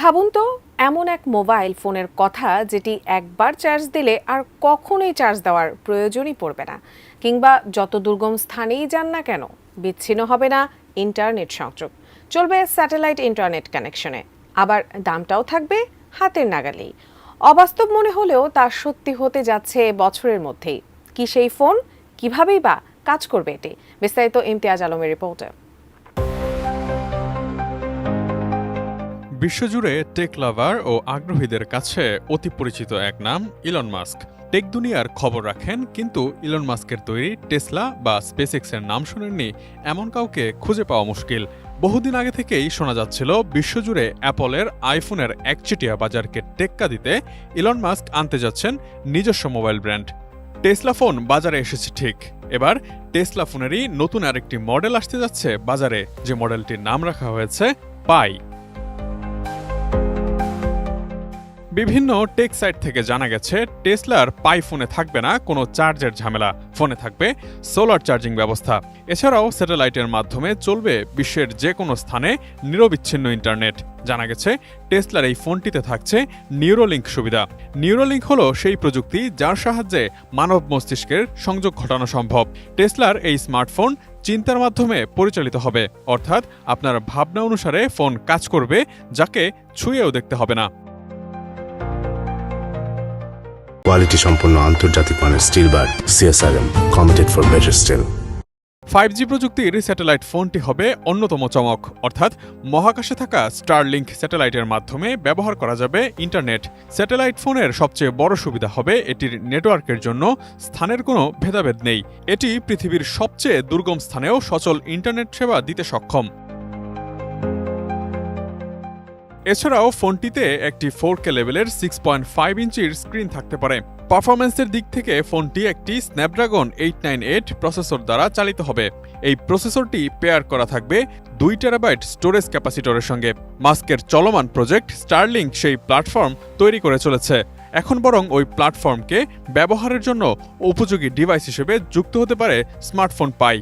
ভাবুন তো, এমন এক মোবাইল ফোনের কথা যেটি একবার চার্জ দিলে আর কখনোই চার্জ দেওয়ার প্রয়োজনই পড়বে না। কিংবা যত দুর্গম স্থানেই যান না কেন, বিচ্ছিন্ন হবে না ইন্টারনেট সংযোগ। চলবে স্যাটেলাইট ইন্টারনেট কানেকশনে। আবার দামটাও থাকবে হাতের নাগালেই। অবাস্তব মনে হলেও তা সত্যি হতে যাচ্ছে বছরের মধ্যেই। কি সেই ফোন? কিভাবেই বা কাজ করবে এটি? বিস্তারিত ইমতিয়াজ আলমের রিপোর্টে। বিশ্বজুড়ে টেক লাভার ও আগ্রহীদের কাছে অতি পরিচিত এক নাম ইলন মাস্ক টেক দুনিয়ার খবর রাখেন, কিন্তু ইলন মাস্কের তৈরি টেসলা বা স্পেসএক্সের নাম শোনেননি এমন কাউকে খুঁজে পাওয়া মুশকিল। বহুদিন আগে থেকেই শোনা যাচ্ছিল, বিশ্বজুড়ে অ্যাপলের আইফোনের একচেটিয়া বাজারকে টেক্কা দিতে ইলন মাস্ক আনতে যাচ্ছেন নিজস্ব মোবাইল ব্র্যান্ড। টেসলা ফোন বাজারে এসেছে ঠিক। এবার টেসলা ফোনেরই নতুন আরেকটি মডেল আসতে যাচ্ছে বাজারে। যে মডেলটির নাম রাখা হয়েছে পাই বিভিন্ন টেক সাইট থেকে জানা গেছে টেসলার পাই ফোনে থাকবে না, কোনো চার্জের ঝামেলা। ফোনে থাকবে সোলার চার্জিং ব্যবস্থা। এছাড়াও স্যাটেলাইটের মাধ্যমে চলবে বিশ্বের যে কোনো স্থানে নিরবিচ্ছিন্ন ইন্টারনেট জানা গেছে টেসলার এই ফোনটিতে থাকছে নিউরোলিঙ্ক সুবিধা। নিউরোলিঙ্ক হলো সেই প্রযুক্তি যার সাহায্যে মানব মস্তিষ্কের সংযোগ ঘটানো সম্ভব। টেসলার এই স্মার্টফোন চিন্তার মাধ্যমে পরিচালিত হবে। অর্থাৎ আপনার ভাবনা অনুসারে ফোন কাজ করবে, যাকে ছুঁয়েও দেখতে হবে না। কোয়ালিটি সম্পন্ন আন্তর্জাতিক মানের steel bar CSRM committed for better steel five G প্রযুক্তির স্যাটেলাইট ফোনটি হবে অন্যতম চমক। অর্থাৎ মহাকাশে থাকা স্টারলিংক স্যাটেলাইটের মাধ্যমে ব্যবহার করা যাবে ইন্টারনেট স্যাটেলাইট ফোনের সবচেয়ে বড় সুবিধা হবে এটির নেটওয়ার্কের জন্য স্থানের কোনো ভেদাভেদ নেই। এটি পৃথিবীর সবচেয়ে দুর্গম স্থানেও সচল ইন্টারনেট সেবা দিতে সক্ষম। এছাড়াও ফোনটিতে একটি ফোর কে লেভেলের সিক্স পয়েন্ট ফাইভ ইঞ্চির স্ক্রিন থাকতে পারে। পারফরমেন্সের দিক থেকে ফোনটি একটি Snapdragon eight nine eight processor দ্বারা চালিত হবে। এই প্রসেসরটি পেয়ার করা থাকবে দুই টেরাবাইট স্টোরেজ ক্যাপাসিটরের সঙ্গে। মাস্কের চলমান প্রজেক্ট স্টারলিংক সেই প্ল্যাটফর্ম তৈরি করে চলেছে। এখন বরং ওই প্ল্যাটফর্মকে ব্যবহারের জন্য উপযোগী ডিভাইস হিসেবে যুক্ত হতে পারে স্মার্টফোন পাই।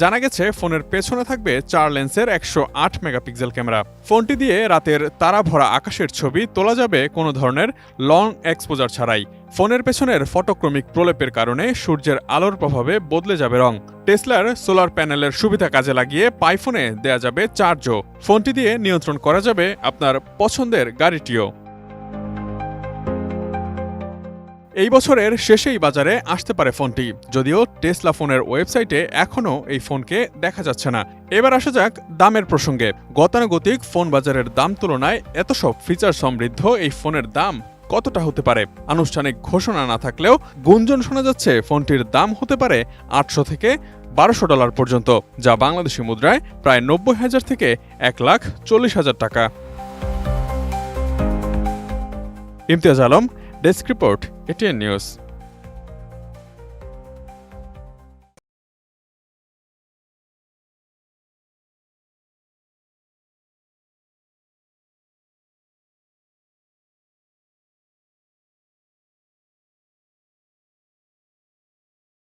জানা গেছে, ফোনের পেছনে থাকবে চার লেন্সের একশো আট মেগাপিক্সেল ক্যামেরা। ফোনটি দিয়ে রাতের তারা ভরা আকাশের ছবি তোলা যাবে কোনো ধরনের লং এক্সপোজার ছাড়াই। ফোনের পেছনের ফটোক্রমিক প্রলেপের কারণে সূর্যের আলোর প্রভাবে বদলে যাবে রং। টেসলার সোলার প্যানেলের সুবিধা কাজে লাগিয়ে পাইফোনে দেয়া যাবে চার্জও। ফোনটি দিয়ে নিয়ন্ত্রণ করা যাবে আপনার পছন্দের গাড়িটিও। এই বছরের শেষেই বাজারে আসতে পারে ফোনটি। যদিও টেসলা ফোনের ওয়েবসাইটে এখনও এই ফোনকে দেখা যাচ্ছে না। এবার আসা যাক দামের প্রসঙ্গে। গতানুগতিক ফোন বাজারের দাম তুলনায় এত সব ফিচার সমৃদ্ধ এই ফোনের দাম কতটা হতে পারে? আনুষ্ঠানিক ঘোষণা না থাকলেও গুঞ্জন শোনা যাচ্ছে ফোনটির দাম হতে পারে আটশো থেকে বারোশো ডলার পর্যন্ত, যা বাংলাদেশি মুদ্রায় প্রায় নব্বই হাজার থেকে এক লাখ চল্লিশ হাজার টাকা। Imtiaz Alam, desk report. ATN News.